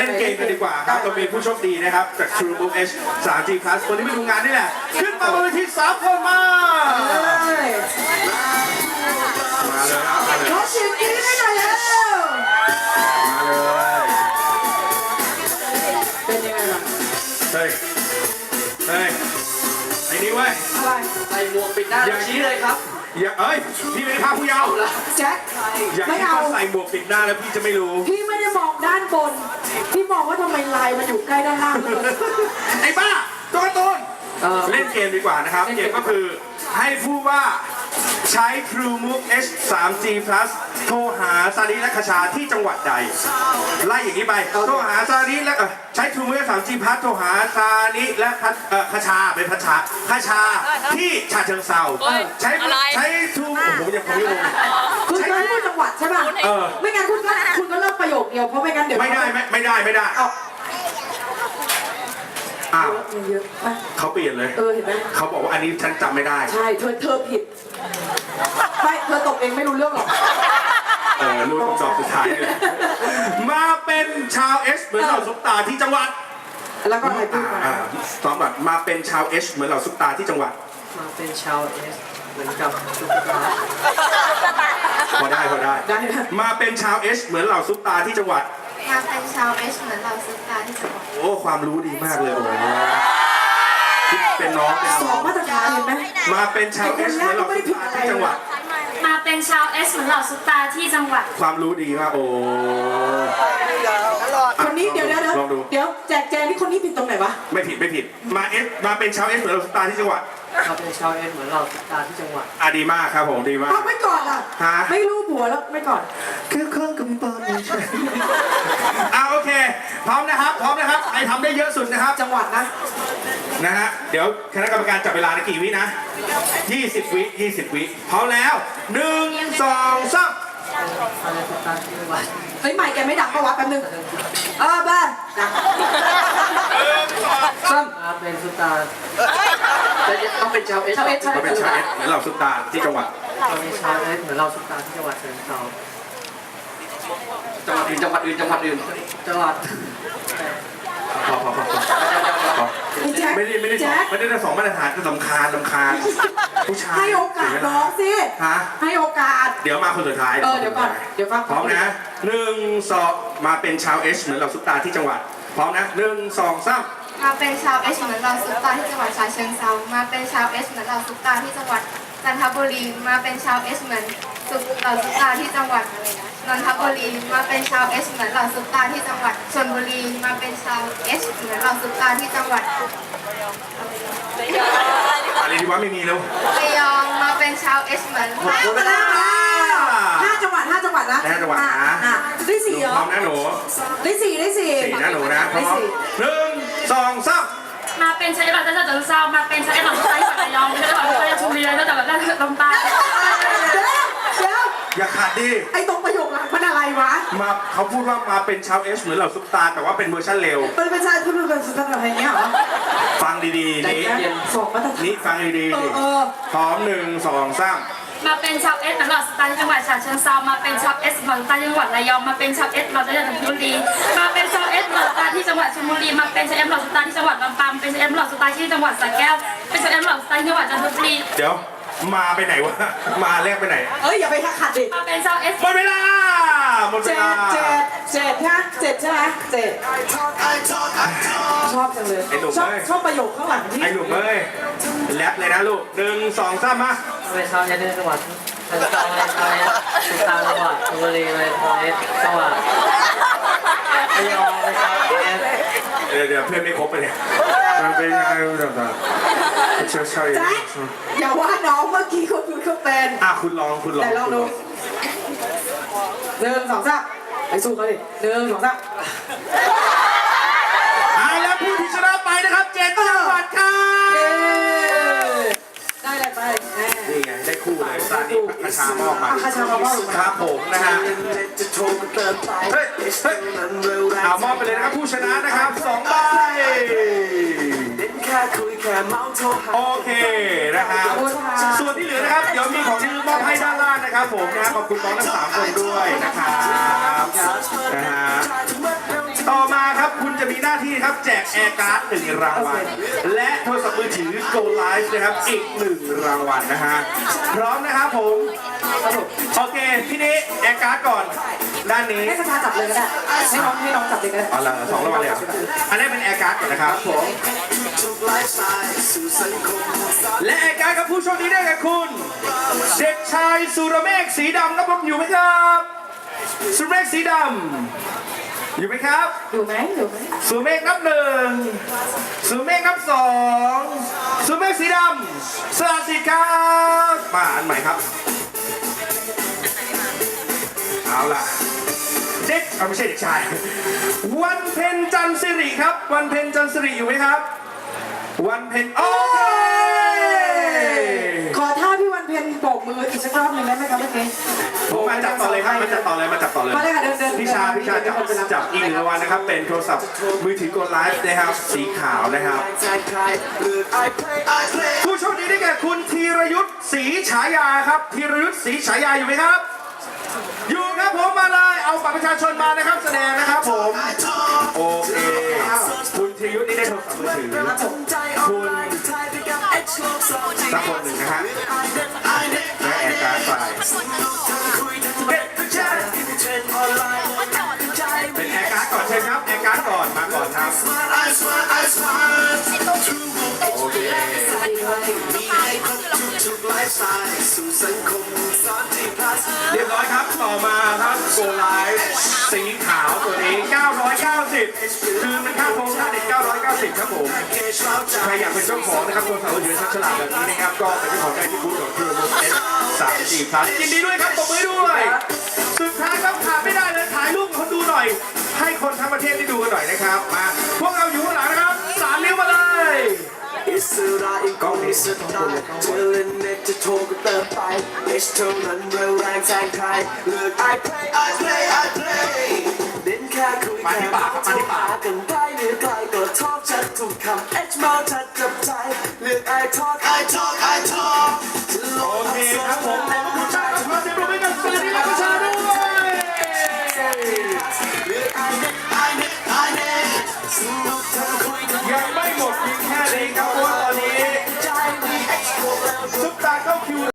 เล่นเกมกันดีกว่าครับเรามีผู้โชคดีนะครับจาก True Move H 3G Plus คนที่ไปดูงานนี่แหละ ขึ้นมาบนเวทีสามคนมาเอ้ยมาเลยครับมาเลยขอเสียงกรี๊ดให้หน่อยแล้วมาเลยเป็นยังไงล่ะเฮ้ยเฮ้ยไอ้นี่เว้ยอะไรใส่หมวกปิดหน้าแล้วชี้เลยครับ อย่าเอ้ยพี่เป็นภาพผู้เยาว์แจ็คอย่าไม่คิดเอา ว่าใส่หมวกปิดหน้าแล้วพี่จะไม่รู้ พี่ไม่ได้มองด้านบน พี่มองว่าทำไมลายมันอยู่ใกล้ด้านล่างเลยไอ้บ้าตัวการ์ตูนเออเล่นเกมดีกว่านะครับ เกมก็คือให้พูดว่า ใช้ True Move H 3G Plus โทรหาซาริและคชาที่จังหวัดใด ไล่อย่างนี้ไป โทรหาซาริและเอ่อใช้ True Move H 3G Plus โทรหาซาริและพัชเอ่อคชาเป็นพัชชาคชาที่ฉะเชิงเซาใช้อะไร ใช้ True ผมยังผมยังงงคุณก็พูดจังหวัดใช่ป่ะเออ ไม่งั้นคุณก็คุณก็เลิกประโยคเดียวเพราะไม่งั้นเดี๋ยวไม่ได้ไม่ไม่ได้ไม่ได้เอาอ้าวเยอะๆไปเขาเปลี่ยนเลย เออเห็นไหมเขาบอกว่าอันนี้ฉันจำไม่ได้ ใช่เธอเธอผิด ไม่เธอตกเองไม่รู้เรื่องหรอก เออรู้คำตอบสุดท้ายเลยมาเป็นชาวเอสเหมือนเราซุปตาที่จังหวัดแล้วก็อะไรพูดมาอ่าซ้อมแบบมาเป็นชาวเอชเหมือนเราซุปตาที่จังหวัด มาเป็นชาวเอสเหมือนกับตุ๊กตาพอได้พอได้ ได้นะมาเป็นชาวเอชเหมือนเราซุปตาที่จังหวัด มาเป็นชาวเอชเหมือนเราซุปตาที่จังหวัดโอ้ความรู้ดีมากเลยโอ้โหคิด เป็นน้องเป็นสน้อองงมาตรฐานเห็นไหมมาเป็นชาวเอชเหมือนเราซุปตาที่จังหวัด มาเป็นชาวเอชเหมือนเราซุปตาที่จังหวัด ความรู้ดีมากโอ้คนนี้เดี๋ยวเดี๋ยวเดี๋ยวลองดู เดี๋ยวแจกแจงนี่คนนี้ผิดตรงไหนวะไม่ผิดไม่ผิด มาเอสมาเป็นชาวเอสเหมือนเราซุปตาที่จังหวัดมาเป็นชาวเอสเหมือนเราตุ๊กตาที่จังหวัดอะดีมากครับผมดีมาก เอาไม่ก่อนล่ะฮะ ไม่รู้ผัวแล้วไม่ก่อนคือเครื่องกำปองอะโอเค พร้อมนะครับ พร้อมนะครับ ใครทำได้เยอะสุดนะครับ จังหวัดนะ นะฮะ เดี๋ยวคณะกรรมการจับเวลาในกี่วินะ 20 วิ 20 วิพร้อมแล้ว 1 2 3มาเป็นตุ๊กตาที่จังหวัดเฮ้ยใหม่แกไม่ดังปะวะแป๊บนึงเออบ้านดังซ้มาเป็นตุ๊กตาแต่ต้องเป็นชาวเอสชาวเอสชาวเราเป็นชาวเอสเหมือนเราซุปตาที่จังหวัดมาเป็นชาวเอสเหมือนเราตุ๊กตาที่จังหวัดเชียงเทรา จังหวัดอื่นจังหวัดอื่นจังหวัดอื่นจังหวัดพอพอพอพอพอำไอ้แจ็คไม่ได้ไม่ได้สองแจ็คไม่ได้สองมาตรฐานแต่ลำคาญลำคาญผู้ชายให้โอกาสน้องสิฮะให้โอกาส เดี๋ยวมาคนสุดท้ายเออเดี๋ยวก่อนเดี๋ยวฟังพร้อมนะหนึ่งสองมาเป็นชาวเอชเหมือนเราซุปตาที่จังหวัดพร้อมนะหนึ่งสองสามมาเป็นชาวเอชเหมือนเราซุปตาที่จังหวัดฉะเชิงเทรามาเป็นชาวเอชเหมือนเราซุปตาที่จังหวัดจันทบุรีมาเป็นชาวเอชเหมือนซุปเราซุปตาที่จังหวัดอะไรนะ นนทบุรี มาเป็นชาวเอชเหมือนเราซุปตาที่จังหวัดชลบุรี มาเป็นชาวเอชเหมือนเราซุปตาที่จังหวัดอะไรดีวะไม่มีแล้วระยองมาเป็นชาวเอชเหมือนหมดเวลาห้าจังหวัดห้าจังหวัดนะห้าจังหวัดนะอ่อ่ได้หสี่นูเหรพร้ออมนะหนูได้สี่ได้สี่สี่นะหนูนะพร้อได้มสี่หนึ่งสองสามมาเป็นชาวเราจะจะจะเศร้ามาเป็นชาวเราจะจะระยองจะจะจะชุมรีจะจะจะลำปางเดี๋ยวเดี๋ยว อย่าขาดดิ ไอ้ตรงประโยคหลังมันอะไรวะมาเขาพูดว่ามาเป็นชาวเอชเหมือนเราซุปตาแต่ว่าเป็นเวอร์ชันเร็ว มันเป็นชายพูดเป็นสุดท้ายอะไรเงี้ยเหรอฟังดีๆนี่สองมาตรฐานนี่ฟังดีเอๆอนี่เออพร้อมหนึ่งสองสามมาเป็นชาวเอสเหล่าสตาร์จังหวัดฉะเชิงเซามาเป็นชาวเอสเหล่าสตาร์จังหวัดระยองมาเป็นชาวเอสเหล่าสตาร์จังหวัดชลบุรีมาเป็นชาวเอสเหล่าสตาร์ที่จังหวัดชลบุรีมาเป็นชาวเอสเหล่าสตาร์ที่จังหวัดลำปางเป็นชาวเอสเหล่าสตาร์ที่จังหวัดสระแก้วเป็นชาวเอสเหล่าสตาร์ที่จังหวัดจันทบุรีเดี๋ยว มาไปไหนวะ มาแรกไปไหน เอ้ยอย่าไปขัดดิมาเป็นชาวเอสหมดเวลา หมดเวเจ็ลา ดเจ็ดเจ็ดฮะเจ็ดใช่ไหมเจ็ดชอบจังเลยไอ้หนุ่มชอบเอ้ย ชอบประโยคข้างหลังที่ไอ้หนุ่มเอ้ยแรปเลยนะลูกหนึ่งสองสามมามาเป็นชาวเอสจังหวัดจังหวัดชาวเอสตุ๊กตาจังหวัดชลบุรีเลยชาวเอสจังหวัดระยองเป็นชาวเอสเดี๋ยวเดี๋ยวเพื่อนไม่ครบไปเนี่ย มันเป็นยังไงต่างๆเชื่อใช่แจ็คอย่าว่าน้องเมื่อกี้เขาพูดเขาเป็นอะคุณลองคุณลองแต่ลองดูหนึ่งสองสามไปสู้เขาดิหนึ่งสองสามเอาแล้วผู้ที่ชนะไปนะครับเจ็ดจังหวัดครับเย้ได้เลยไปแน่นี่ไงได้คู่เลยซาดิพักชามอบมาอะคาชามามอบมาครับผมนะฮะเฮ้ยเฮ้ยเอามอบไปเลยนะครับผู้ชนะนะครับสองใบ โอเคนะฮะขอบคุณค่ะส่วนที่เหลือนะครับ เดี๋ยวมีของที่มอบให้ด้านล่างนะครับ ผมนะขอบคุณน้องทั้งสามคนด้วยนะครับนะฮะต่อมาครับคุณจะมีหน้าที่ครับแจกแอร์การ์ดหนึ่งรางวัลและโทรศัพท์มือถือ Go Live นะครับอีกหนึ่งรางวัลนะฮะพร้อมนะครับผมโอเคพี่นี้แอร์การ์ดก่อน ด้านนี้ให้คาชาจับเลยก็ได้ให้น้องให้น้องจับเลยก็ได้เอาละสองรางวัลเลยเหรออันนี้เป็นแอร์การ์ดก่อนนะครับผม และแอร์การ์ดกับผู้โชคดีได้แก่คุณ เด็กชายสุรเมฆสีดำนับผมอยู่ไหมครับ สุรเมฆสีดำอยู่ไหมครับ อยู่ไหมอยู่ไหมสุรเมฆนับหนึ่งสุรเมฆนับสองสุรเมฆสีดำสวัสดีครับมาอันใหม่ครับ เอาล่ะ เด็กเอาไม่ใช่เด็กชาย วันเพ็ญจันทร์สิริครับ วันเพ็ญจันทร์สิริอยู่ไหมครับ วันเพ็ญโอเคขอท่าพี่วันเพ็ญโบกมืออีกสักรอบหนึ่งได้ไหมครับเมื่อกี้ผมมาจับต่อเลยครับมาจับต่อเลยมาจับต่อเลย มาเลยค่ะเดินเดินพี่ชาพี่ชาจับจับอีกหนึ่งรางวัลนะครับ เป็นโทรศัพท์มือถือกดไลฟ์นะครับ สีขาวนะครับ ผู้โชคดีได้แก่คุณธีรยุทธ์ศรีฉายาครับธีรยุทธ์ศรีฉายาอยู่ไหมครับ มานะครับแสดงนะครับผมโอเคคุณธีรยุทธ์นี่ได้โทรศัพท์มือถือคุณสักคนหนึ่งนะฮะและแอร์การ์ดไปเป็นแอร์การ์ดก่อนเชิญครับแอร์การ์ดก่อนมาก่อนครับโอเคเรียบร้อยครับต่อมาครับโกไล คือมันค่าโครงค่าเด็ก990 ครับผม ใครอยากเป็นเจ้าของนะครับตัวสาวมือถือชักฉลาดแบบนี้นะครับ ก็เป็นเจ้าของได้ที่บูธของทูโมเอสสามจีพลัสยินดีด้วยครับตบมือด้วย สุดท้ายครับขาดไม่ได้เลยถ่ายรูปคนดูหน่อย ให้คนทั้งประเทศได้ดูกันหน่อยนะครับ มา พวกเราอยู่ข้างหลังนะครับ สามนิ้วมาเลยอิสระอีกกองอิสระเธอเล่นเน็ตจะโทรก็เติมไปเอชเท่านั้นเร็วแรงแซงใครเลือก I play I play I play เด่น แค่คุยมาที่ปากครับมาที่ปากกันไปเลือกใครก็ทอกชัดทุกคำ H มาชัดจับใจเลือก I talk I talk I talk โอเคครับผมขอบคุณมากขอเสียงปรบมื